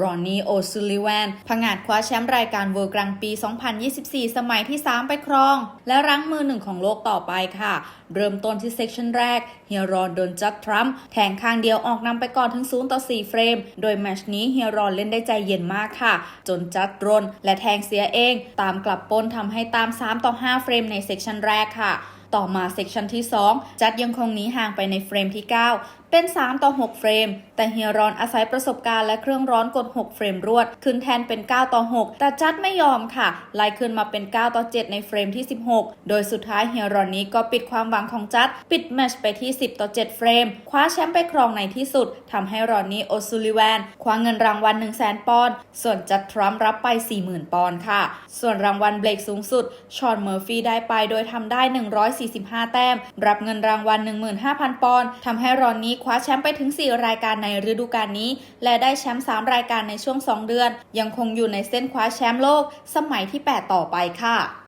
รอนนี่โอซูลิแวนผงาดคว้าแชมป์รายการเวิร์กรังปี 2024 สมัยที่ 3 ไปครอง และรั้งมือหนึ่งของโลกต่อไปค่ะ เริ่มต้นที่เซกชันแรก เฮียรอนโดนจัดทรัมป์แทงข้างเดียวออกนำไปก่อนถึง 0 ต่อ 4 เฟรม โดยแมชนี้เฮียรอนเล่นได้ใจเย็นมากค่ะ จนจัดรน และแทงเสียเอง ตามกลับปนทำให้ตาม 3 ต่อ 5 เฟรมในเซกชันแรกค่ะต่อมาเซกชันที่ 2 จัดยังคงหนีห่างไปในเฟรมที่ 9 เป็น 3 ต่อ 6 เฟรม แต่เฮียรอนอาศัยประสบการณ์และเครื่องร้อนกด 6 เฟรมรวด ขึ้นแทนเป็น 9 ต่อ 6 แต่จัดไม่ยอมค่ะ ไล่ขึ้นมาเป็น 9 ต่อ 7 ในเฟรมที่ 16 โดยสุดท้ายเฮียรอนนี้ก็ปิดความหวังของจัด ปิดแมชไปที่ 10 ต่อ 7 เฟรม คว้าแชมป์ไปครองในที่สุดทำให้รอนนี่โอซูลิแวนคว้าเงินรางวัล 1 0 0 0 0 0 ปอนด์ส่วนจัดทรัมป์รับไป 40,000 ปอนด์ค่ะ ส่วนรางวัลเบรกสูงสุดชอนเมอร์ฟี่ได้ไปโดยทำได้ 145 แต้ม รับเงินรางวัล 15,000 ปอนด์ทำให้รอนนี่คว้าแชมป์ไปถึง 4 รายการในฤดูกาลนี้ และได้แชมป์3รายการในช่วง 2 เดือน ยังคงอยู่ในเส้นคว้าแชมป์โลก สมัยที่ 8 ต่อไปค่ะ